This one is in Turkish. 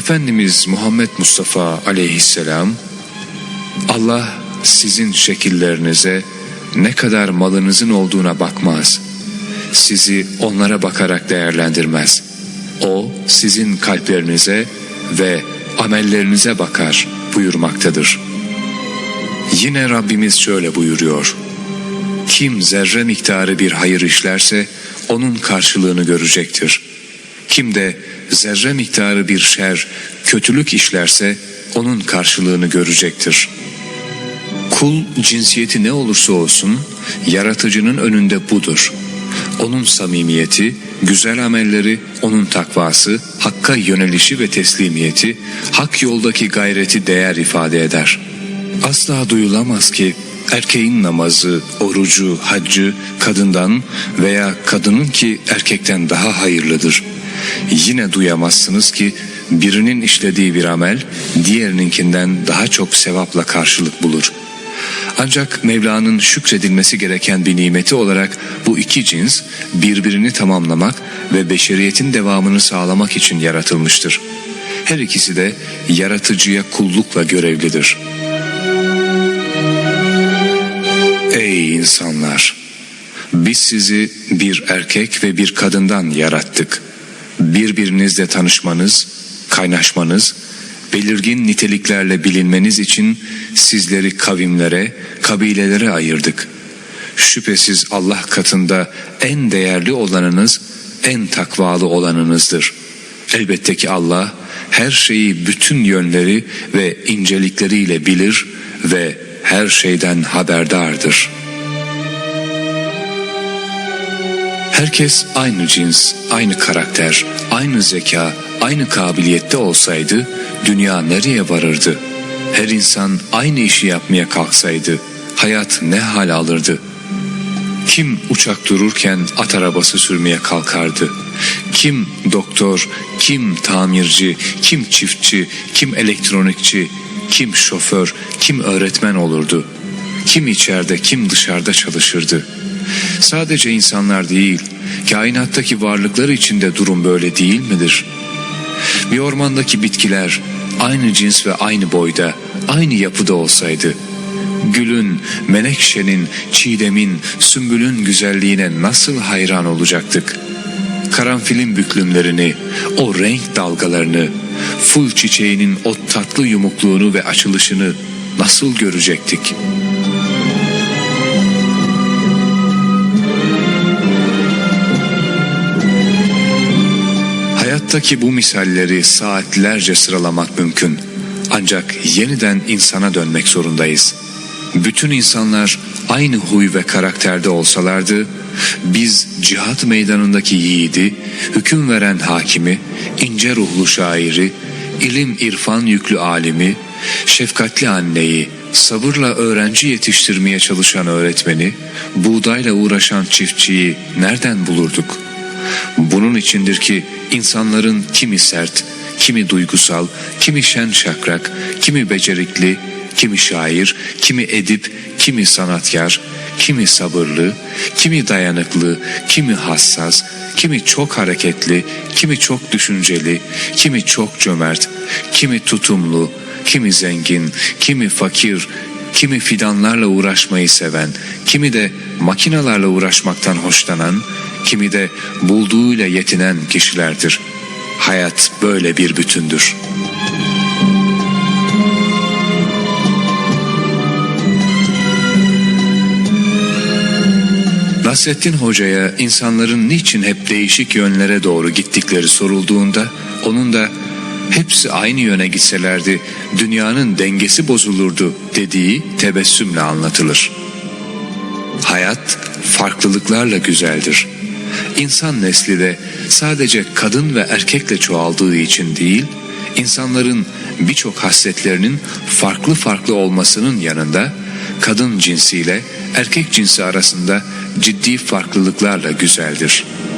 Efendimiz Muhammed Mustafa aleyhisselam Allah sizin şekillerinize ne kadar malınızın olduğuna bakmaz. Sizi onlara bakarak değerlendirmez. O sizin kalplerinize ve amellerinize bakar buyurmaktadır. Yine Rabbimiz şöyle buyuruyor. Kim zerre miktarı bir hayır işlerse onun karşılığını görecektir. Kim de zerre miktarı bir şer, kötülük işlerse onun karşılığını görecektir. Kul cinsiyeti ne olursa olsun yaratıcının önünde budur. Onun samimiyeti, güzel amelleri, onun takvası, hakka yönelişi ve teslimiyeti, hak yoldaki gayreti değer ifade eder. Asla duyulamaz ki erkeğin namazı, orucu, haccı kadından veya kadının ki erkekten daha hayırlıdır. Yine duyamazsınız ki birinin işlediği bir amel diğerininkinden daha çok sevapla karşılık bulur. Ancak Mevla'nın şükredilmesi gereken bir nimeti olarak bu iki cins birbirini tamamlamak ve beşeriyetin devamını sağlamak için yaratılmıştır. Her ikisi de yaratıcıya kullukla görevlidir. Ey insanlar! Biz sizi bir erkek ve bir kadından yarattık. Birbirinizle tanışmanız, kaynaşmanız, belirgin niteliklerle bilinmeniz için sizleri kavimlere, kabilelere ayırdık. Şüphesiz Allah katında en değerli olanınız, en takvalı olanınızdır. Elbette ki Allah her şeyi bütün yönleri ve incelikleriyle bilir ve her şeyden haberdardır. Herkes aynı cins, aynı karakter, aynı zeka, aynı kabiliyette olsaydı dünya nereye varırdı? Her insan aynı işi yapmaya kalksaydı hayat ne hal alırdı? Kim uçak dururken at arabası sürmeye kalkardı? Kim doktor, kim tamirci, kim çiftçi, kim elektronikçi, kim şoför, kim öğretmen olurdu? Kim içeride, kim dışarıda çalışırdı? Sadece insanlar değil, kainattaki varlıklar içinde durum böyle değil midir? Bir ormandaki bitkiler aynı cins ve aynı boyda, aynı yapıda olsaydı, gülün, menekşenin, çiğdemin, sümbülün güzelliğine nasıl hayran olacaktık? Karanfilin büklümlerini, o renk dalgalarını, ful çiçeğinin o tatlı yumukluğunu ve açılışını nasıl görecektik? Hayattaki bu misalleri saatlerce sıralamak mümkün. Ancak yeniden insana dönmek zorundayız. Bütün insanlar aynı huy ve karakterde olsalardı, biz cihat meydanındaki yiğidi, hüküm veren hakimi, ince ruhlu şairi, ilim irfan yüklü alimi, şefkatli anneyi, sabırla öğrenci yetiştirmeye çalışan öğretmeni, buğdayla uğraşan çiftçiyi nereden bulurduk? Bunun içindir ki insanların kimi sert, kimi duygusal, kimi şen şakrak, kimi becerikli, kimi şair, kimi edip, kimi sanatkar, kimi sabırlı, kimi dayanıklı, kimi hassas, kimi çok hareketli, kimi çok düşünceli, kimi çok cömert, kimi tutumlu, kimi zengin, kimi fakir, kimi fidanlarla uğraşmayı seven, kimi de makinalarla uğraşmaktan hoşlanan, kimi de bulduğuyla yetinen kişilerdir. Hayat böyle bir bütündür. Nasrettin Hoca'ya insanların niçin hep değişik yönlere doğru gittikleri sorulduğunda onun da hepsi aynı yöne gitselerdi dünyanın dengesi bozulurdu dediği tebessümle anlatılır. Hayat farklılıklarla güzeldir. İnsan nesli de sadece kadın ve erkekle çoğaldığı için değil, insanların birçok hasletlerinin farklı farklı olmasının yanında kadın cinsiyle erkek cinsi arasında ciddi farklılıklarla güzeldir.''